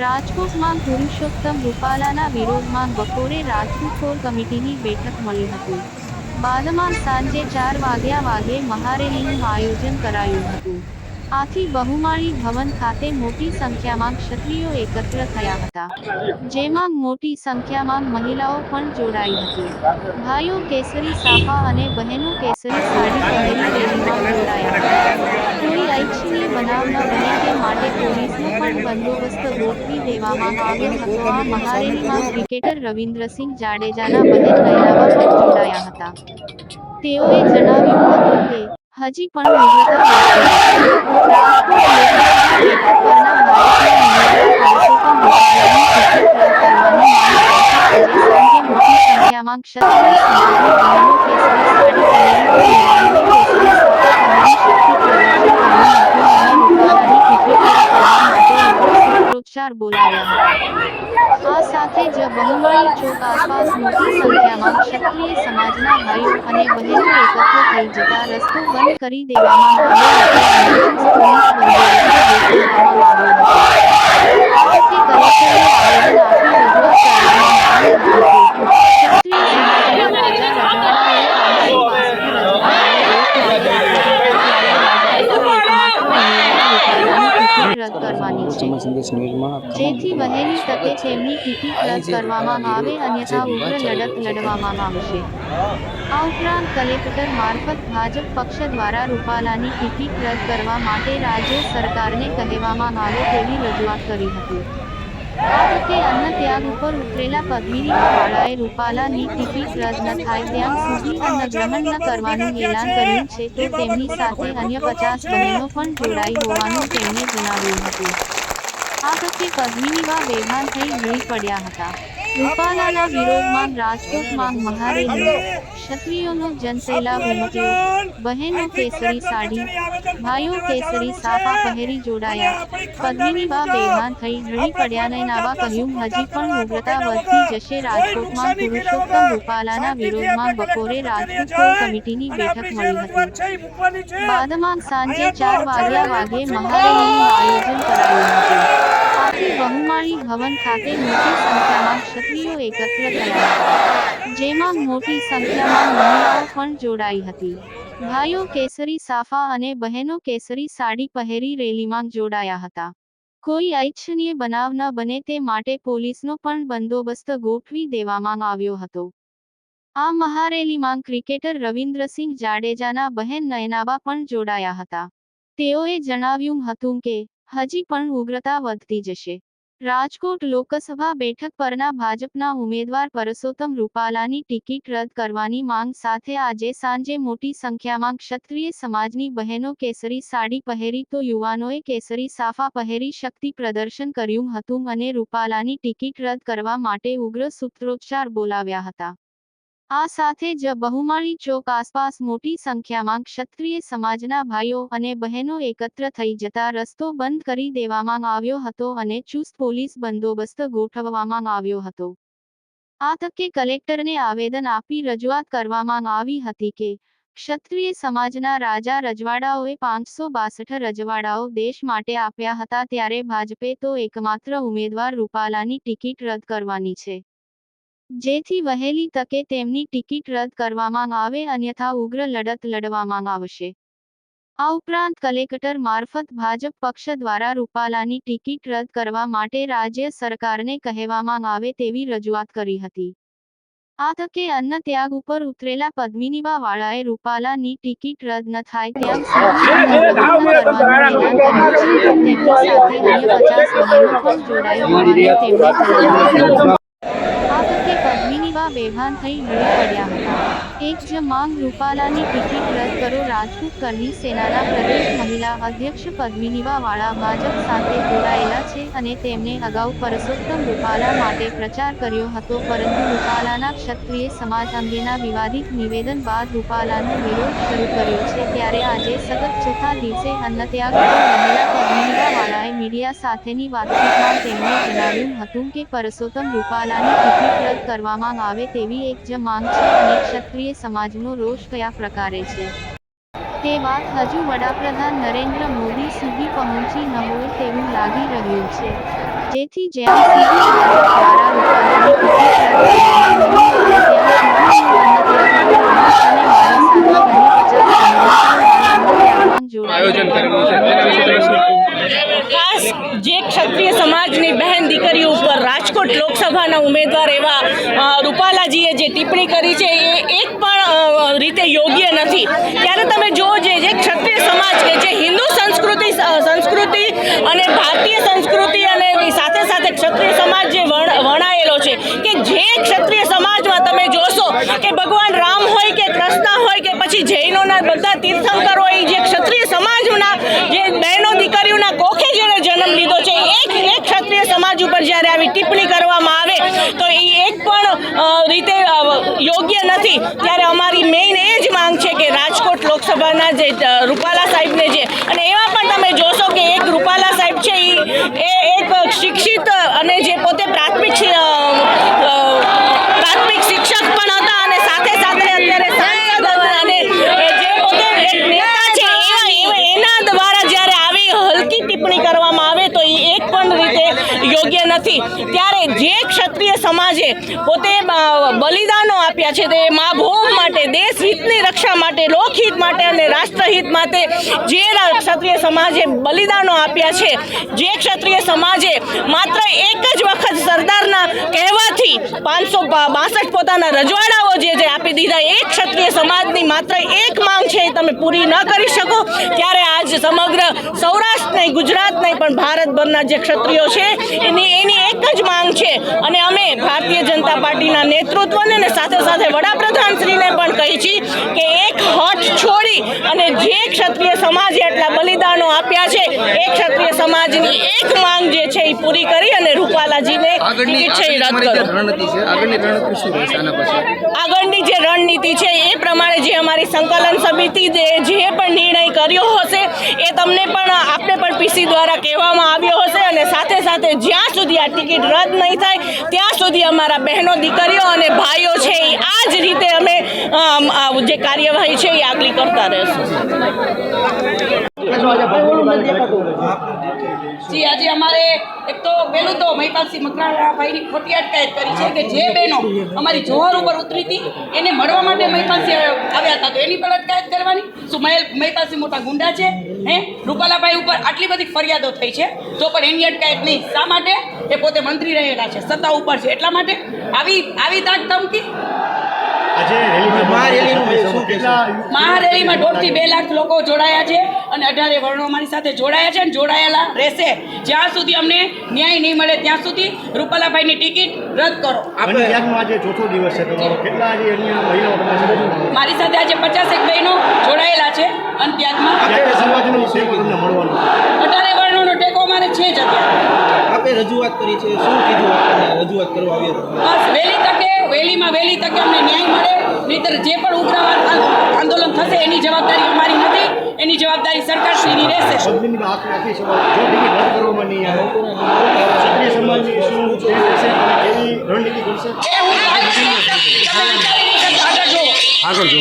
રાજકોટમાં પુરુષોત્તમ રૂપાલાના વિરોધમાં બપોરે રાજકોટ કોર કમિટીની બેઠક મળી હતી. બાદમાં સાંજે ચાર વાગ્યા વાગે મહારેલીનું આયોજન કરાયું હતું. આથી બહુમાળી ભવન ખાતે મોટી સંખ્યામાં ક્ષત્રિયો એકત્ર થયા હતા. જેમાં મોટી સંખ્યામાં મહિલાઓ પણ જોડાઈ હતી. ભાઈઓ કેસરી સાફા અને બહેનો કેસરી સાડી પહેરી રેલીમાં જોડાયા. કોઈ ઐચ્છનીય બનાવ ન બને તે માટે પોલીસનો પણ બંદોબસ્ત ગોઠવી દેવામાં આવ્યો હતો. આ મહારેલીમાં ક્રિકેટર રવિન્દ્રસિંહ જાડેજાના બહેન નયનાબા પણ જોડાયા હતા. તેઓએ જણાવ્યું હતું કે હજી પણ સંખ્યામાં રાજકોટ બોલાવ્યા આ સાથે જ બહુમાળી ચોક આસપાસ મોટી સંખ્યામાં ક્ષત્રિય સમાજના ભાઈઓ અને બહેનો એકત્ર થઈ જતા રસ્તો બંધ કરી દેવામાં આવ્યો હતો આ વખતે કલેક્ટરે આવેદન આપી રજૂઆત કરવાની સંદેશ ન્યૂઝમાં જેથી વહેલી તકે તેમની ટિકિટ રદ કરવામાં આવે અન્યથા ઉગ્ર લડત લડવામાં આવશે. આ ઉપરાંત કલેક્ટર મારફત ભાજપ પક્ષ દ્વારા રૂપાલાની ટિકિટ રદ કરવા માટે રાજ્ય સરકારને કહેવામાં આવે તેવી રજૂઆત કરી હતી. આ તકે અન્ન ત્યાગ ઉપર ઉતરેલા પદ્મિની વાળાએ રૂપાલાની ટિકિટ રદ ન થાય ત્યાં સુધી અન્ન ગ્રહણ ન કરવાનું એલાન કર્યું છે તો તેમની સાથે અન્ય પચાસ બહેનો પણ જોડાઈ હોવાનું તેમણે જણાવ્યું હતું. આ પછી પદ્મિનીમાં બેભાન થઈ ઢળી પડ્યા હતા રૂપાલાના વિરોધમાં રાજકોટમાં મહારેલી. ક્ષત્રિયોનો જનસેલાબ ઉમટ્યો બહેનો કેસરી સાડી. ભાઈઓ કેસરી સાફા પહેરી જોડાયા. પદ્મિનીબા બેભાન થઈ ઢળી પડ્યા નયનાબા કહ્યું, હજી પણ ઉગ્રતા વધતી જશે રાજકોટમાં. પુરુષોત્તમ રૂપાલાના વિરોધમાં બપોરે રાજકોટ કોર કમિટીની બેઠક મળી હતી. બાદમાં સાંજે ચાર વાગ્યા વાગે મહારેલીનું આયોજન કરાયું હતું. બહુમાળી ભવન ખાતે મોટી સંખ્યામાં ક્ષત્રિયો એકત્ર થયા જેમાં મોટી સંખ્યામાં મહિલાઓ પણ જોડાઈ હતી. ભાઈઓ કેસરી સાફા અને બહેનો કેસરી સાડી પહેરી રેલીમાં જોડાયા હતા. કોઈ અનિચ્છનીય બનાવ ન બને તે માટે પોલીસનો પણ બંદોબસ્ત ગોઠવી દેવામાં આવ્યો હતો. આ મહારેલીમાં ક્રિકેટર રવિન્દ્રસિંહ જાડેજાના બહેન નયનાબા પણ જોડાયા હતા. તેઓએ જણાવ્યું હતું કે હજી પણ ઉગ્રતા વધતી જશે. રાજકોટ લોકસભા બેઠક પરના ભાજપના ઉમેદવાર પરસોત્તમ રૂપાલાની ટિકિટ રદ કરવાની માંગ સાથે આજે સાંજે મોટી સંખ્યામાં ક્ષત્રિય સમાજની બહેનો કેસરી સાડી પહેરી તો યુવાનોએ કેસરી સાફા પહેરી શક્તિ પ્રદર્શન કર્યું હતું અને રૂપાલાની ટિકિટ રદ કરવા માટે ઉગ્ર સૂત્રોચ્ચાર બોલાવ્યા હતા. આ સાથે જ બહુમાળી ચોક આસપાસ મોટી સંખ્યામાં ક્ષત્રિય સમાજના ભાઈઓ અને બહેનો એકત્ર થઈ જતા રસ્તો બંધ કરી દેવામાં આવ્યો હતો અને ચુસ્ત પોલીસ બંદોબસ્ત ગોઠવવામાં આવ્યો હતો. આ તકે કલેક્ટરને આવેદન આપી રજૂઆત કરવામાં આવી હતી કે, ક્ષત્રિય સમાજના રાજા રજવાડાઓએ પાંચસો બાસઠ રજવાડાઓ દેશ માટે આપ્યા હતા ત્યારે ભાજપે તો એકમાત્ર ઉમેદવાર રૂપાલાની ટિકિટ રદ કરવાની છે. જેથી વહેલી તકે તેમની ટિકિટ રદ કરવામાં આવે અન્યથા ઉગ્ર લડત લડવામાં આવશે આ ઉપરાંત કલેક્ટર મારફત ભાજપ પક્ષ દ્વારા રૂપાલાની ટિકિટ રદ કરવા માટે રાજ્ય સરકારને કહેવામાં આવે તેવી રજૂઆત કરી હતી આ તકે અન્ન ત્યાગ ઉપર ઉતરેલા પદ્મિનીબા વાળાએ રૂપાલાની ટિકિટ રદ ન થાય ત્યાં તેમની સાથે અન્ય પચાસ પણ તેમણે porque para mim પદ્મિનીબા બેભાન થઈ લડી પડ્યા હતા. એક જ માંગ રૂપાલાની ટિકિટ રદ કરો. રાજપૂત કરની સેનાના પ્રદેશ મહિલા અધ્યક્ષ પદ્મિનીવાવાળા ભાજપ સાથે જોડાયેલા છે અને તેમણે અગાઉ પરસોત્તમ રૂપાલા માટે પ્રચાર કર્યો હતો. પરંતુ રૂપાલાના ક્ષત્રિય સમાજ અંગેના વિવાદિત નિવેદન બાદ રૂપાલાનો વિરોધ શરૂ કર્યો છે. ત્યારે આજે સતત ચોથા દિવસે અન્નત્યાગ મહિલા રહેલા પદ્મિનીબા વાળાએ મીડિયા સાથેની વાતચીતમાં તેમણે જણાવ્યું હતું કે પરસોત્તમ રૂપાલાની ટિકિટ રદ કરવામાં આવે તેવી એક જ છે અને ક્ષત્રિય સમાજનો રોષ કયા પ્રકારે છે? તે વાત હજુ વડાપ્રધાન નરેન્દ્ર મોદી સુધી પહોંચી ન હોય તેવું લાગી રહ્યું છે. જેથી જ્યાં સુધી ટિકિટ રદ કરવામાં આવી ત્યાં સુધી અન્નત્યાગ અને માનવ સાધના બની પ્રચાર કર્યો હતો. આયોજન કરેલું છે તેના વિશે તમે શું કહેશો? ખાસ જે ક્ષત્રિય સમાજની બહેન દીકરીઓ ઉપર રાજકોટ લોકસભાના ઉમેદવાર એવા અ, રૂપાલાજીએ જે ટિપ્પણી કરી છે, એ એક પણ રીતે યોગ્ય નથી. ત્યારે તમે જુઓ જે જે ક્ષત્રિય સમાજ કે જે હિન્દુ સંસ્કૃતિ સંસ્કૃતિ અને ભારતીય સંસ્કૃતિ અને સાથે સાથે ક્ષત્રિય સમાજ જે વણ- વણાયેલો છે, કે જે ક્ષત્રિય સમાજમાં તમે જોશો કે ભગવાન રામ હોય કે કૃષ્ણ હોય કે પછી જૈનોના બધા તીર્થંકરો, એ જે ક્ષત્રિય સમાજના જે બહેનો દીકરીઓના કોખે જેણે જન્મ લીધો છે એક એક ક્ષત્રિય સમાજ ઉપર જ્યારે આવી ટિપ્પણી કરવામાં આવે તો એ એક પણ રીતે યોગ્ય નથી. ત્યારે અમારી મેઇન એ જ માંગ છે કે રાજકોટ લોકસભાના જે રૂપાલા સાહેબને જે, અને એવા પણ તમે જોશો કે એક રૂપાલા સાહેબ છે ઈ એ એક શિક્ષિત અને જે પોતે પ્રાથમિક શિ- અ, અ, પ્રાથમિક શિક્ષક પણ હતા અને સાથે સાથે અત્યારે સાંસદ હતા અને જે પોતે એક નેતા છે એવા એવા એના દ્વારા જ્યારે આવી હલકી ટિપ્પણી કરવામાં આવે તો એ એક પણ રીતે યોગ્ય નથી. ત્યારે જે ક્ષત્રિય સમાજે પોતે બલિદાનો આપ્યા છે તે મા ભૂમ માટે દેશ હિતની રક્ષા માટે, લોકહિત માટે અને રાષ્ટ્રહિત માટે જે ક્ષત્રિય સમાજે બલિદાનો આપ્યા છે, જે ક્ષત્રિય સમાજે માત્ર એક જ વખત સરદારના કહેવાથી પાંચસો બાસઠ પોતાના રજવાડાઓ જે જે આપી દીધા, એ ક્ષત્રિય સમાજની માત્ર એક માંગ છે એ તમે પૂરી ન કરી શકો. ત્યારે આજ સમગ્ર સૌરાષ્ટ્ર નહીં ગુજરાત નહીં પણ ભારતભરના જે ક્ષત્રિયો છે એની એની એક જ માંગ છે. અને અમે ભારતીય જનતા પાર્ટીના નેતૃત્વને અને સાથે સાથે વડાપ્રધાનશ્રીને પણ કહી છીએ કે એક હઠ છોડી અને જે ક્ષત્રિય સમાજે આટલા બલિદાનો આપ્યા છે એ ક્ષત્રિય સમાજની એક માંગ જે છે એ પૂરી કરી અને રૂપાલાજીને આગળની ટિકિટ છે એ રદ કરો. આગળની જે રણનીતિ છે એ પ્રમાણે જે અમારી સંકલન સમિતિ જે પણ નિર્ણય કર્યો હશે એ તમને પણ આપને પણ પીસી દ્વારા કહેવામાં આવ્યો હશે અને સાથે સાથે જ્યાં સુધી આ ટિકિટ રદ નહીં થાય, ત્યાં સુધી અમારા બહેનો, દીકરીઓ અને ભાઈઓ છે એ આ જ રીતે અમે જે કાર્યવાહી છે એ આગલી કરતા રહેશું. જી આજે અમારે એક તો પેલું તો મહિપાલસિંહ મકરાણાભાઈની ખોટી અટકાયત કરી છે કે જે બહેનો અમારી જોહર ઉપર ઉતરી હતી એને મળવા માટે મહિપાલસિંહ આવ્યા હતા. તો એની પણ અટકાયત કરવાની? શું મહેલ મહિપાલસિંહ મોટા ગુંડા છે? હે? રૂપાલાભાઈ ઉપર આટલી બધી ફરિયાદો થઈ છે? તો પણ એની અટકાયત નહીં. શા માટે? એ પોતે મંત્રી રહેલા છે સત્તા ઉપર છે. એટલા માટે? આવી આવી દાંત ધમકી? આજે મહારેલીમાં દોઢથી બે લાખ લોકો જોડાયા છે અને અઢારે વર્ણો અમારી સાથે જોડાયા છે અને જોડાયેલા રહેશે. જ્યાં સુધી અમને ન્યાય નહીં મળે ત્યાં સુધી રૂપાલાભાઈની ટિકિટ રદ કરો? મારી સાથે આજે પચાસેક બહેનો જોડાયેલા છે અને છે. અઢારે વર્ણોનો ટેકો અમારે છે જ અત્યારે. આપણે રજૂઆત કરી છે. શું કીધું? રજૂઆત કરવા આવ્યો બસ વહેલી વહેલીમાં વહેલી તકે અમને ન્યાય મળે નહીતર જે પણ ઉગ્રવાદ આંદોલન થશે એની જવાબદારી અમારી નથી એની જવાબદારી સરકારશ્રીની રહેશે. પદ્મિની આંખ રાખી શકો જો ટિકિટ રદ કરવામાં નહીં આવે ક્ષત્રિય સમાજની શું એ થશે એવી રણનીતિ કરશે એ હું કાલ તમે વિચારી નહીં શકતા. આગળ જુઓ. આગળ જો